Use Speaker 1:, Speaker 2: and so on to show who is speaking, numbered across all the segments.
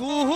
Speaker 1: Uh.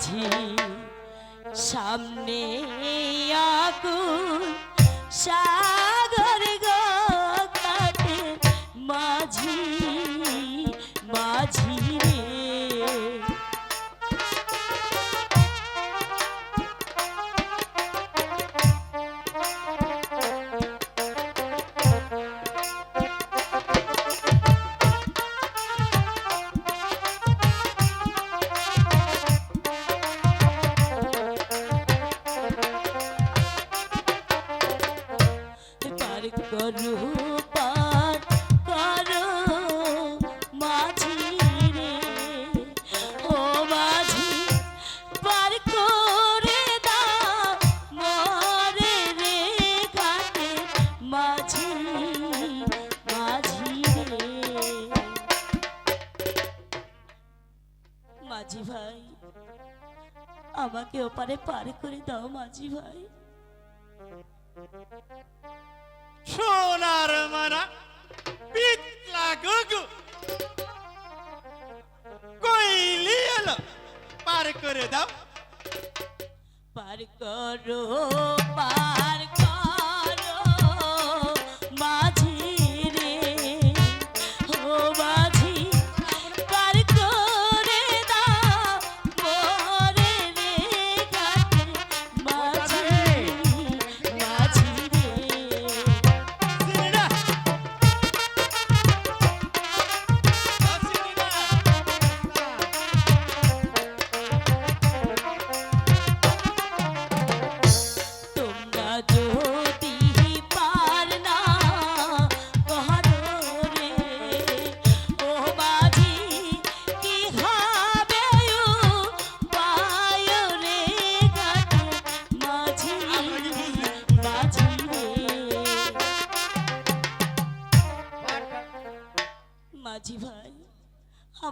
Speaker 1: মাঝি
Speaker 2: সামনে আমাকে ওপারে পার করে দাও মাঝি ভাই।
Speaker 1: সোনার মারা পিতলা গুগু কইলি এলো
Speaker 2: পার করে দাও। পার করো পার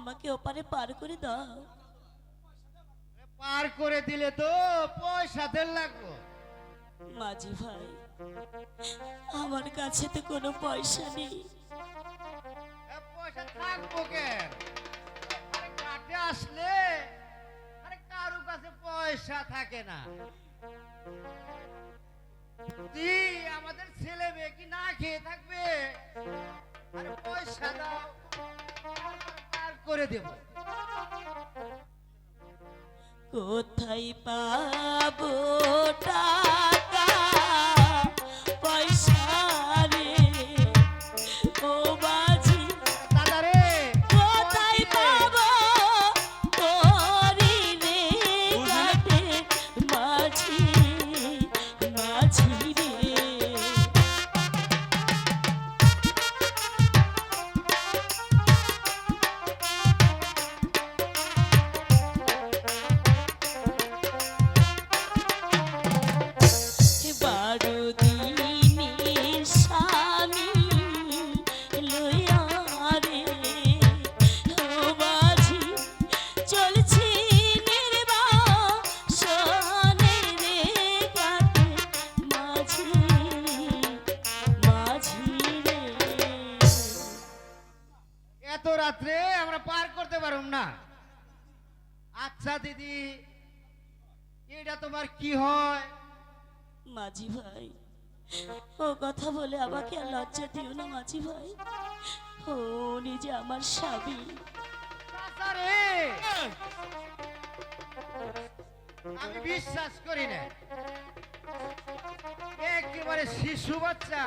Speaker 2: আমাকে ওপারে পার করে দাও।
Speaker 3: পার করে দিলে তো পয়সা দেড় লাগবো
Speaker 2: মাঝি ভাই আমার কাছে তো কোনো পয়সা নেই।
Speaker 3: পয়সা থাকব কেন ঘাটে আসলে আরে কারও কাছে পয়সা থাকে না। দি আমাদের ছেলে মেয়ে কি না খেয়ে থাকবে? আরে পয়সা দাও। করে দেবো।
Speaker 2: কোথায় পাবো টাকা
Speaker 3: এটা তোমার কি হয়?
Speaker 2: মাঝি ভাই ও কথা বলে আমাকে আর লজ্জা দিও না মাঝি ভাই। ও যে আমার স্বামী।
Speaker 3: আমি বিশ্বাস করি না। একেবারে শিশু বাচ্চা।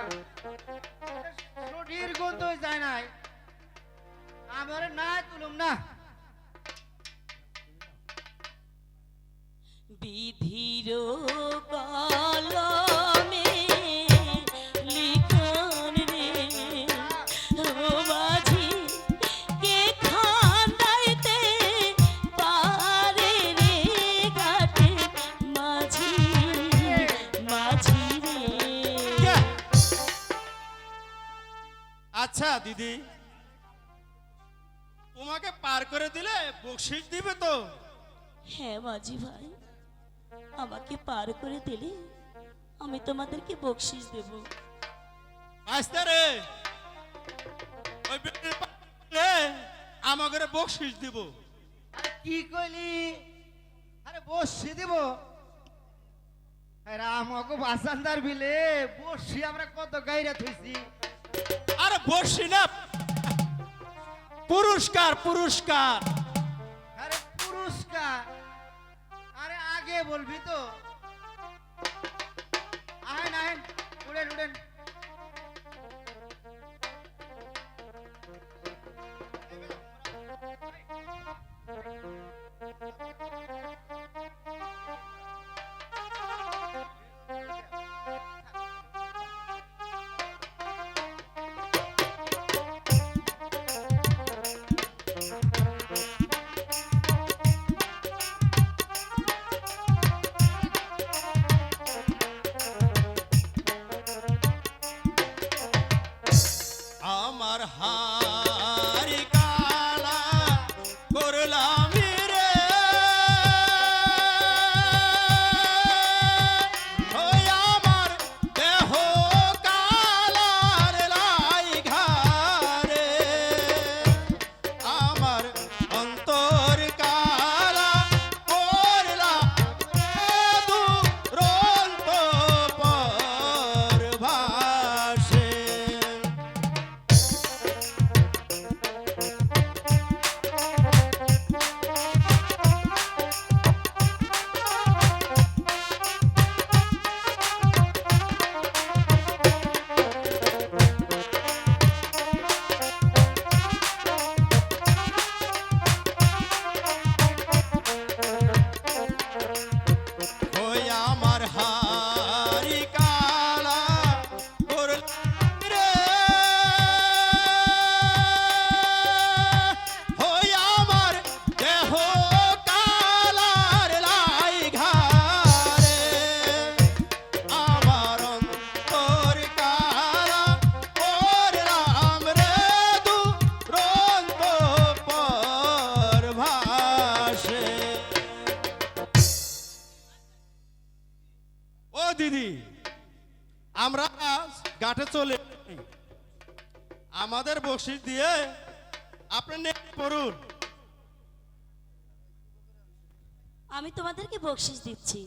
Speaker 3: শরীর গন্ধ যায় নাই। আমার না তুলুম না।
Speaker 2: বিধির কলমে লিখন রে মাঝি কে খান্দাইতে পারে রে ঘাটে মাঝি মাঝি রে।
Speaker 1: আচ্ছা দিদি। তোমাকে পার করে দিলে বকশিস দিবে তো।
Speaker 2: হ্যাঁ মাঝি ভাই। আমাকে পার করে দিলে আমি তোমাদেরকে বকশিস দেব।
Speaker 1: আসতে রে ওই বেটির পা- আমাকে বকশিস দিব।
Speaker 3: কি কইলি? আরে বসি দিব? আরে আমাকে বাসান্দার বিলে বসি আমরা কত গাইরা থইছি।
Speaker 1: আরে বসি না পুরস্কার পুরস্কার।
Speaker 3: আরে পুরস্কার? বলবি তো? আহেন আহেন উড়েন উড়েন।
Speaker 1: har ঘাটে চলে আমাদের বকশিস দিয়ে আপনি পড়ুন।
Speaker 2: আমি তোমাদেরকে বকশিস দিচ্ছি।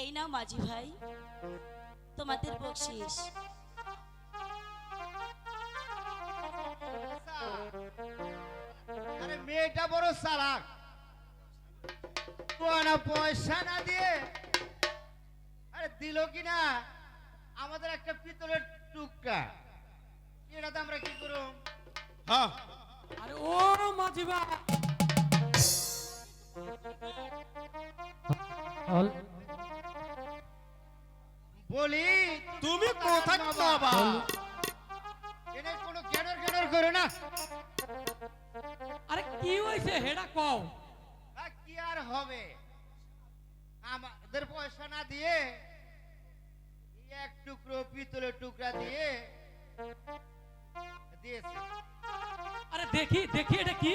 Speaker 2: এই নাও মাঝি ভাই তোমাদের বকশিস।
Speaker 3: আরে মেয়েটা বড় চালাক। কোনা পয়সা না দিয়ে। আরে দিল কি না আমাদের একটা পিতলের টুকটা এটাতে আমরা কি করব?
Speaker 1: হ্যাঁ।
Speaker 4: আরে ও মাঝি ভাই।
Speaker 3: বলি
Speaker 1: তুমি কোথায় বাবা
Speaker 3: এটা কোনো জ্ঞানের করে না।
Speaker 4: আরে কি হয়েছে হেডা কও।
Speaker 3: হবে। আমাদের পয়সা না দিয়ে এক টুকরো পিতলের টুকরা দিয়ে দিয়েছে।
Speaker 4: আরে দেখি দেখি এটা কি?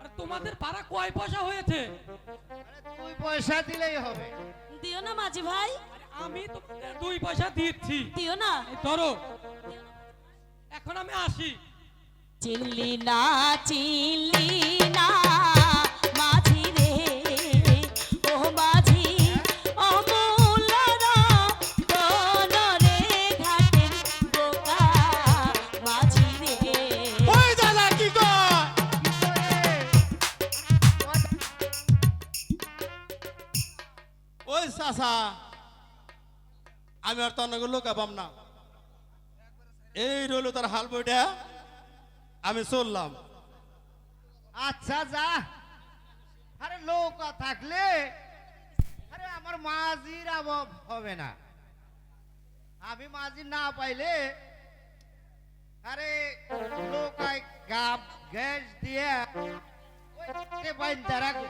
Speaker 4: আরে তোমাদের পাড়া কয় পয়সা হয়েছে?
Speaker 3: আরে তুই পয়সা দিলেই হবে।
Speaker 2: দিও না মাঝি ভাই।
Speaker 4: আমি তোমাদের দুই পয়সা দিচ্ছি।
Speaker 2: দিও না।
Speaker 4: এই ধরো। এখন আমি আসি।
Speaker 2: চিনলি না চিনলি না।
Speaker 1: আমি আর তোর না। এই রইল তার হাল বইটা। আমি চললাম।
Speaker 3: আচ্ছা যা। আরে নৌকা থাকলে, আরে আমার মাঝির অভাব হবে না। আমি মাঝি না পাইলে, আরে নৌকায় গাব, গ্যাস দিয়ে, ওই বাইন্দা রাখো।